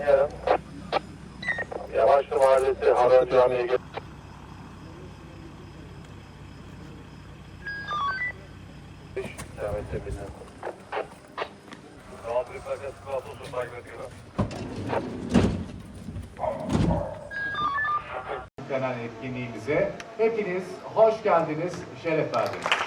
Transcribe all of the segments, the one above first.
Yarın. Yavaşlı Mahallesi Haran Camii'ye gel. İkamet teminden. Kaldırı plakası kablosu takip ediyor. Kanal etkinliğimize hepiniz hoş geldiniz, şeref verdiniz.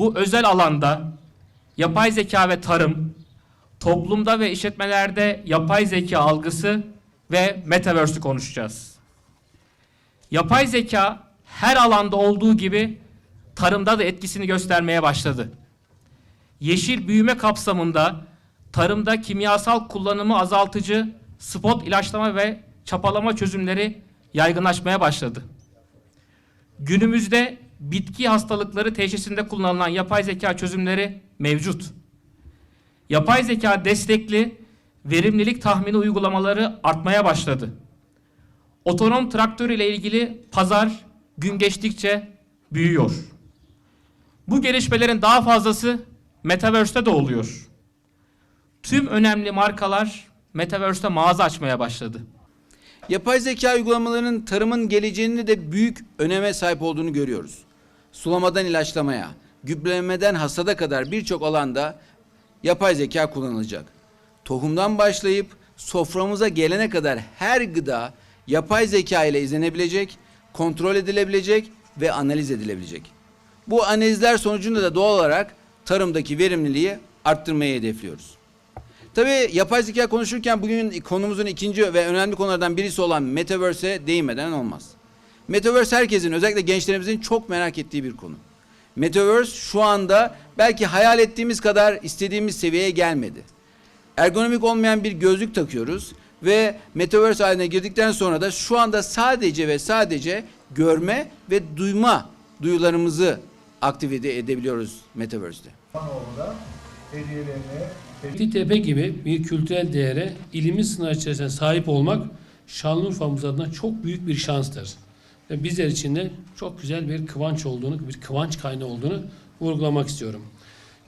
Bu özel alanda yapay zeka ve tarım, toplumda ve işletmelerde yapay zeka algısı ve metaverse'ü konuşacağız. Yapay zeka her alanda olduğu gibi tarımda da etkisini göstermeye başladı. Yeşil büyüme kapsamında tarımda kimyasal kullanımı azaltıcı spot ilaçlama ve çapalama çözümleri yaygınlaşmaya başladı. Günümüzde bitki hastalıkları teşhisinde kullanılan yapay zeka çözümleri mevcut. Yapay zeka destekli verimlilik tahmini uygulamaları artmaya başladı. Otonom traktör ile ilgili pazar gün geçtikçe büyüyor. Bu gelişmelerin daha fazlası Metaverse'te de oluyor. Tüm önemli markalar Metaverse'te mağaza açmaya başladı. Yapay zeka uygulamalarının tarımın geleceğinde de büyük öneme sahip olduğunu görüyoruz. Sulamadan ilaçlamaya, gübrelemeden hasada kadar birçok alanda yapay zeka kullanılacak. Tohumdan başlayıp soframıza gelene kadar her gıda yapay zeka ile izlenebilecek, kontrol edilebilecek ve analiz edilebilecek. Bu analizler sonucunda da doğal olarak tarımdaki verimliliği arttırmayı hedefliyoruz. Tabii yapay zeka konuşurken bugün konumuzun ikinci ve önemli konulardan birisi olan Metaverse'e değinmeden olmaz. Metaverse herkesin özellikle gençlerimizin çok merak ettiği bir konu. Metaverse şu anda belki hayal ettiğimiz kadar istediğimiz seviyeye gelmedi. Ergonomik olmayan bir gözlük takıyoruz ve Metaverse haline girdikten sonra da şu anda sadece ve sadece görme ve duyma duyularımızı aktive edebiliyoruz Metaverse'te. Tepe gibi bir kültürel değere ilimiz sınır içerisinde sahip olmak Şanlıurfa'mız adına çok büyük bir şanstır. Ve bizler için de çok güzel bir kıvanç olduğunu, bir kıvanç kaynağı olduğunu vurgulamak istiyorum.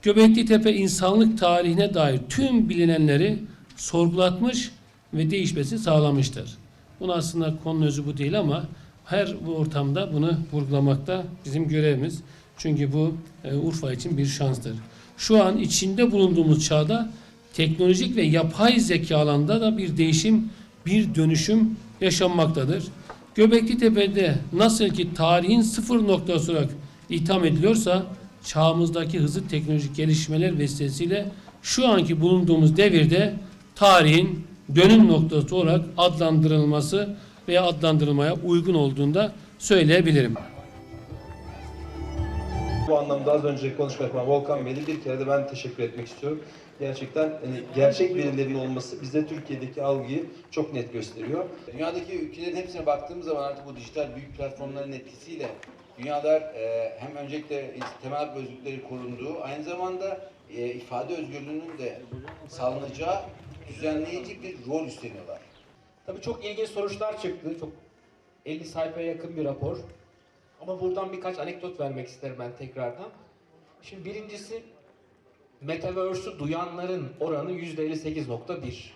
Göbekli Tepe insanlık tarihine dair tüm bilinenleri sorgulatmış ve değişmesini sağlamıştır. Bunu aslında konu özü bu değil ama her bu ortamda bunu vurgulamakta bizim görevimiz. Çünkü bu e, Urfa için bir şanstır. Şu an içinde bulunduğumuz çağda teknolojik ve yapay zeka alanında da bir değişim, bir dönüşüm yaşanmaktadır. Göbekli Tepe'de nasıl ki tarihin sıfır noktası olarak itham ediliyorsa çağımızdaki hızlı teknolojik gelişmeler vesilesiyle şu anki bulunduğumuz devirde tarihin dönüm noktası olarak adlandırılması veya adlandırılmaya uygun olduğunda söyleyebilirim. Bu anlamda az önce konuşma yapan Volkan Bey'e bir kere de ben teşekkür etmek istiyorum. Gerçekten hani gerçek verilerin olması bize Türkiye'deki algıyı çok net gösteriyor. Dünyadaki ülkelerin hepsine baktığımız zaman artık bu dijital büyük platformların etkisiyle dünyalar e, hem öncelikle temel hak özgürlükleri korunduğu aynı zamanda e, ifade özgürlüğünün de sağlanacağı düzenleyici bir rol üstleniyorlar. Tabii çok ilginç sonuçlar çıktı. Çok 50 sayfaya yakın bir rapor. Ama buradan birkaç anekdot vermek isterim ben tekrardan. Şimdi birincisi Metaverse'ü duyanların oranı %58.1.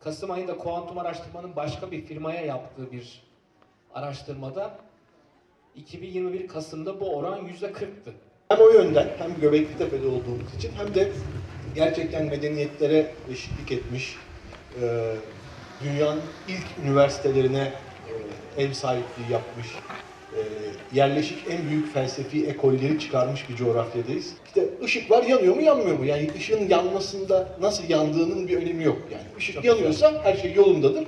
Kasım ayında kuantum araştırmanın başka bir firmaya yaptığı bir araştırmada 2021 Kasım'da bu oran %40'tı. Hem o yönden hem Göbekli Tepe'de olduğumuz için hem de gerçekten medeniyetlere eşitlik etmiş, e, dünyanın ilk üniversitelerine e, ev sahipliği yapmış, e, yerleşik en büyük felsefi ekolleri çıkarmış bir coğrafyadayız. İşte ışıklar yanıyor mu yanmıyor mu? Yani ışığın yanmasında nasıl yandığının bir önemi yok. Yani ışık yanıyorsa her şey yolundadır.